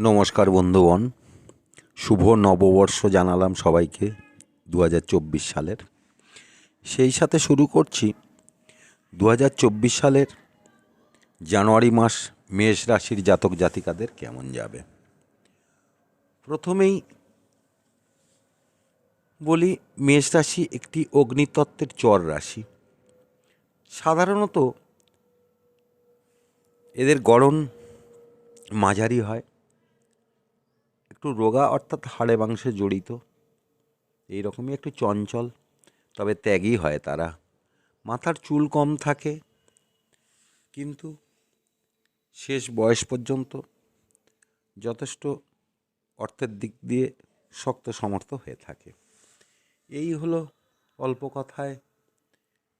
নমস্কার বন্ধুগণ। শুভ নববর্ষ জানালাম সবাইকে দু হাজার চব্বিশ সালের। সেই সাথে শুরু করছি দু হাজার চব্বিশ সালের জানুয়ারি মাস মেষ রাশির জাতক জাতিকাদের কেমন যাবে। প্রথমেই বলি, মেষ রাশি একটি অগ্নিতত্ত্বের চর রাশি। সাধারণত এদের গড়ন মাঝারি হয় একটু রোগা অর্থাৎ হাড়ে মাংসে জড়িত। এই রকমই একটু চঞ্চল, তবে ত্যাগী হয় তারা। মাথার চুল কম থাকে, কিন্তু শেষ বয়স পর্যন্ত যথেষ্ট অর্থের দিক দিয়ে শক্ত সমর্থ হয়ে থাকে। এই হলো অল্প কথায়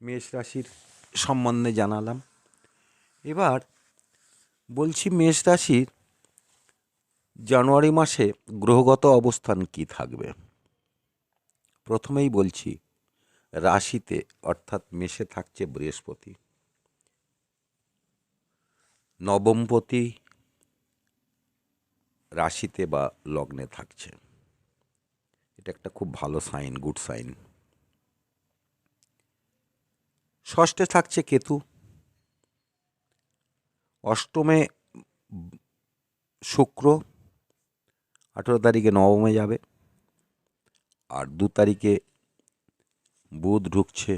মেষ রাশির সম্বন্ধে জানালাম। এবার বলছি মেষ রাশির জানুয়ারি মাসে গ্রহগত অবস্থান কি থাকবে? প্রথমেই বলছি, রাশিতে, অর্থাৎ মেষে থাকছে বৃহস্পতি। নবমপতি রাশিতে বা লগ্নে থাকছে। এটা একটা খুব ভালো সাইন, গুড সাইন। ষষ্ঠে থাকছে কেতু। অষ্টমে শুক্র। আঠেরো তারিখে নবমে যাবে আর দু তারিখে বুধ ঢুকছে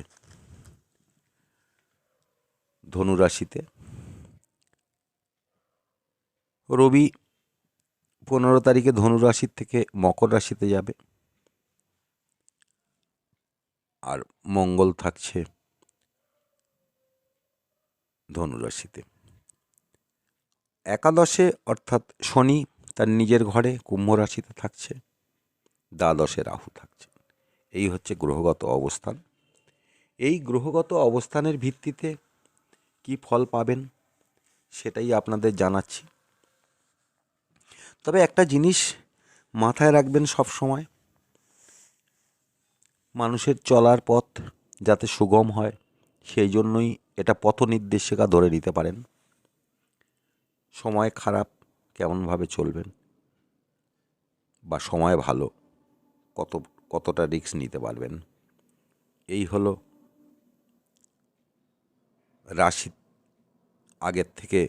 ধনুরাশিতে রবি পনেরো তারিখে ধনুরাশির থেকে মকর রাশিতে যাবে আর মঙ্গল থাকছে ধনুরাশিতে একাদশে অর্থাৎ শনি তার নিজের ঘরে কুম্ভ রাশিতে থাকছে, দ্বাদশে রাহু থাকছে। এই হচ্ছে গ্রহগত অবস্থান। এই গ্রহগত অবস্থানের ভিত্তিতে কি ফল পাবেন সেটাই আপনাদের জানাচ্ছি। তবে একটা জিনিস মাথায় রাখবেন সব সময় মানুষের চলার পথ যাতে সুগম হয়, সেই জন্যই এটা পথ নির্দেশিকা ধরে নিতে পারেন। সময় খারাপ কেমনভাবে চলবেন? বা সময় ভালো, কত, কতটা রিস্ক নিতে পারবেন? এই হলো রাশি আগের থেকে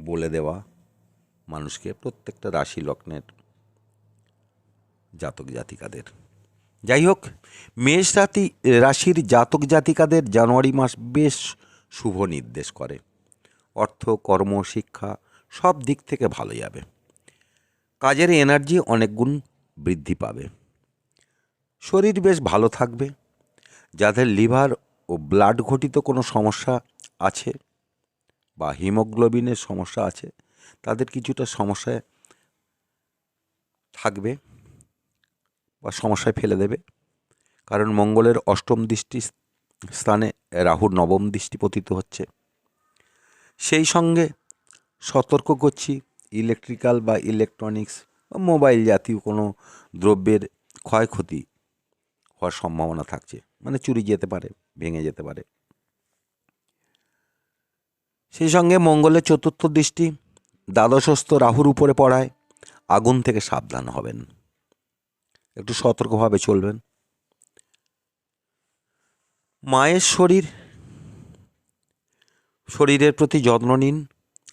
বলে দেওয়া মানুষকে প্রত্যেকটা রাশি লগ্নের জাতক জাতিকাদের। যাই হোক, মেষ রাতি, রাশির জাতক জাতিকাদের জানুয়ারি মাস বেশ শুভ নির্দেশ করে। অর্থ, কর্ম, শিক্ষা সব দিক থেকে ভালো যাবে। কাজের এনার্জি অনেক গুণ বৃদ্ধি পাবে। শরীর বেশ ভালো থাকবে। যাদের লিভার ও ব্লাড ঘটিত কোনো সমস্যা আছে বা হিমোগ্লোবিনের সমস্যা আছে, তাদের কিছুটা সমস্যায় থাকবে বা সমস্যায় ফেলে দেবে। কারণ মঙ্গলের অষ্টম দৃষ্টি স্থানে রাহুর নবম দৃষ্টি পতিত হচ্ছে। সেই সঙ্গে সতর্ক করছি। ইলেকট্রিক্যাল বা ইলেকট্রনিক্স বা মোবাইল জাতীয় কোনো দ্রব্যের ক্ষয়ক্ষতি হওয়ার সম্ভাবনা থাকছে। মানে চুরি যেতে পারে, ভেঙে যেতে পারে। সেই সঙ্গে মঙ্গলের চতুর্থ দৃষ্টি, দ্বাদশস্থ রাহুর উপরে পড়ায়, আগুন থেকে সাবধান হবেন। একটু সতর্কভাবে চলবেন। মায়ের শরীর, শরীরের প্রতি যত্ন নিন।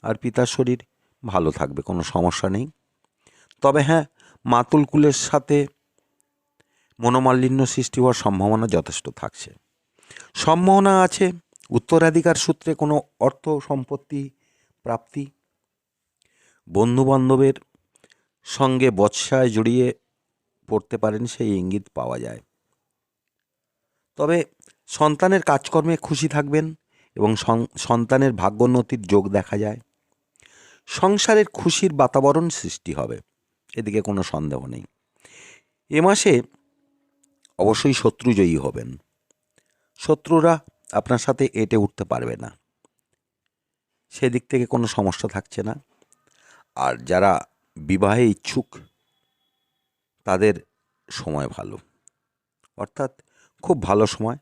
আর পিতার শরীর ভালো থাকবে, কোনো সমস্যা নেই। তবে হ্যাঁ মাতুল কুলের সাথে মনোমালিন্য সৃষ্টি হওয়ার সম্ভাবনা যথেষ্ট থাকছে। সম্ভাবনা আছে, উত্তরাধিকার সূত্রে কোনো অর্থ সম্পত্তি প্রাপ্তি। বন্ধুবান্ধবের সঙ্গে বৎসায় জড়িয়ে পড়তে পারেন, সেই ইঙ্গিত পাওয়া যায়। তবে সন্তানের কাজকর্মে খুশি থাকবেন এবং সন্তানের ভাগ্যোন্নতির যোগ দেখা যায়। সংসারের খুশির বাতাবরণ সৃষ্টি হবে। এদিকে কোনো সন্দেহ নেই। এ মাসে অবশ্যই শত্রুজয়ী হবেন। শত্রুরা আপনার সাথে এঁটে উঠতে পারবে না। সেদিক থেকে কোনো সমস্যা থাকছে না। আর যারা বিবাহে ইচ্ছুক, তাদের সময় ভালো। অর্থাৎ খুব ভালো সময়।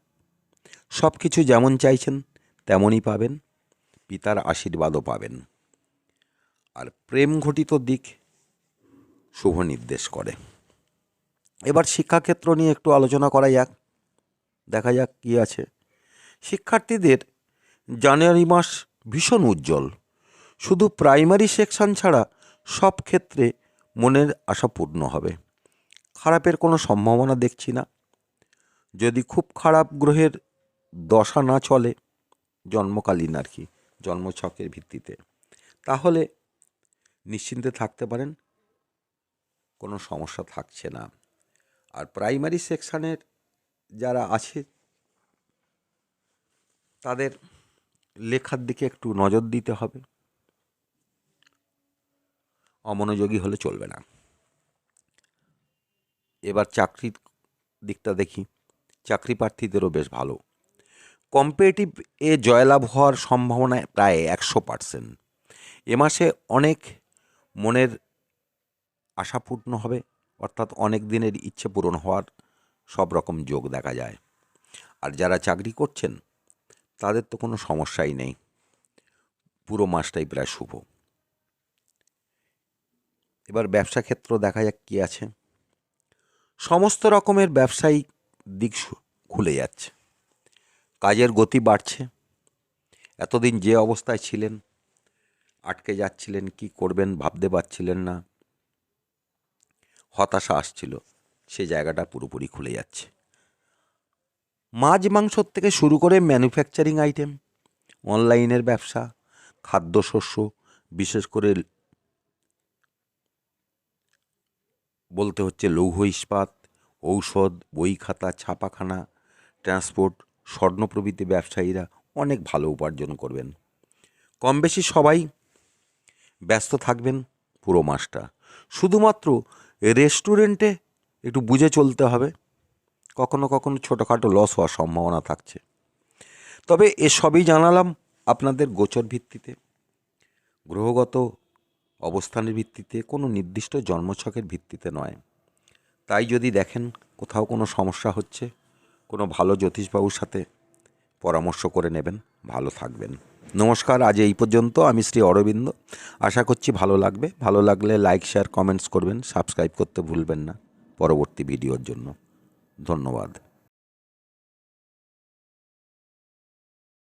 সব কিছু যেমন চাইছেন, তেমনই পাবেন। পিতার আশীর্বাদও পাবেন। আর প্রেম ঘটিত দিক শুভ নির্দেশ করে। এবার শিক্ষাক্ষেত্র নিয়ে একটু আলোচনা করা যাক, দেখা যাক কী আছে। শিক্ষার্থীদের জানুয়ারি মাস ভীষণ উজ্জ্বল। শুধু প্রাইমারি সেকশন ছাড়া সব ক্ষেত্রে মনের আশা পূর্ণ হবে। খারাপের কোনো সম্ভাবনা দেখছি না। যদি খুব খারাপ গ্রহের দশা না চলে, জন্মকালীন আর কি, জন্মছকের ভিত্তিতে, তাহলে নিশ্চিন্তে থাকতে পারেন, কোনো সমস্যা থাকছে না। আর প্রাইমারি সেকশানের যারা আছে, তাদের লেখার দিকে একটু নজর দিতে হবে। অমনোযোগী হলে চলবে না। এবার চাকরির দিকটা দেখি। চাকরি প্রার্থীদেরও বেশ ভালো। কম্পিটিটিভ এ জয়লাভ হওয়ার সম্ভাবনা প্রায় একশো পার্সেন্ট। এ মাসে অনেক মনের আশা পূর্ণ হবে, অর্থাৎ অনেক দিনের ইচ্ছে পূরণ হওয়ার সব রকম যোগ দেখা যায়। আর যারা চাকরি করছেন, তাদের তো কোনো সমস্যাই নেই। পুরো মাসটাই প্রায় শুভ। এবার ব্যবসা ক্ষেত্র দেখা যাক কী আছে। সমস্ত রকমের ব্যবসায়িক দিক খুলে যাচ্ছে। কাজের গতি বাড়ছে। এতদিন যে অবস্থায় ছিলেন আটকে যাচ্ছিলেন, কি করবেন ভাবতে পারছিলেন না। হতাশা আসছিল, সে জায়গাটা পুরোপুরি খুলে যাচ্ছে। মাছ মাংসর থেকে শুরু করে ম্যানুফ্যাকচারিং আইটেম, অনলাইনের ব্যবসা, খাদ্যশস্য, বিশেষ করে বলতে হচ্ছে লৌহ ইস্পাত, ঔষধ, বই খাতা, ছাপাখানা, ট্রান্সপোর্ট, স্বর্ণ প্রভৃতি ব্যবসায়ীরা অনেক ভালো উপার্জন করবেন। কম বেশি সবাই ব্যস্ত থাকবেন পুরো মাসটা। শুধুমাত্র রেস্টুরেন্টে একটু বুঝে চলতে হবে, কখনো কখনো ছোটোখাটো লস হওয়ার সম্ভাবনা থাকছে। তবে এসবই জানালাম আপনাদের গোচর ভিত্তিতে। গ্রহগত অবস্থানের ভিত্তিতে, কোনো নির্দিষ্ট জন্মছকের ভিত্তিতে নয়। তাই যদি দেখেন কোথাও কোনো সমস্যা হচ্ছে, কোনো ভালো জ্যোতিষবাবুর সাথে পরামর্শ করে নেবেন, ভালো থাকবেন। নমস্কার, আজ এই পর্যন্ত। আমি শ্রী অরবিন্দ। আশা করছি ভালো লাগবে। ভালো লাগলে লাইক শেয়ার কমেন্টস করবেন। সাবস্ক্রাইব করতে ভুলবেন না। পরবর্তী ভিডিওর জন্য। ধন্যবাদ।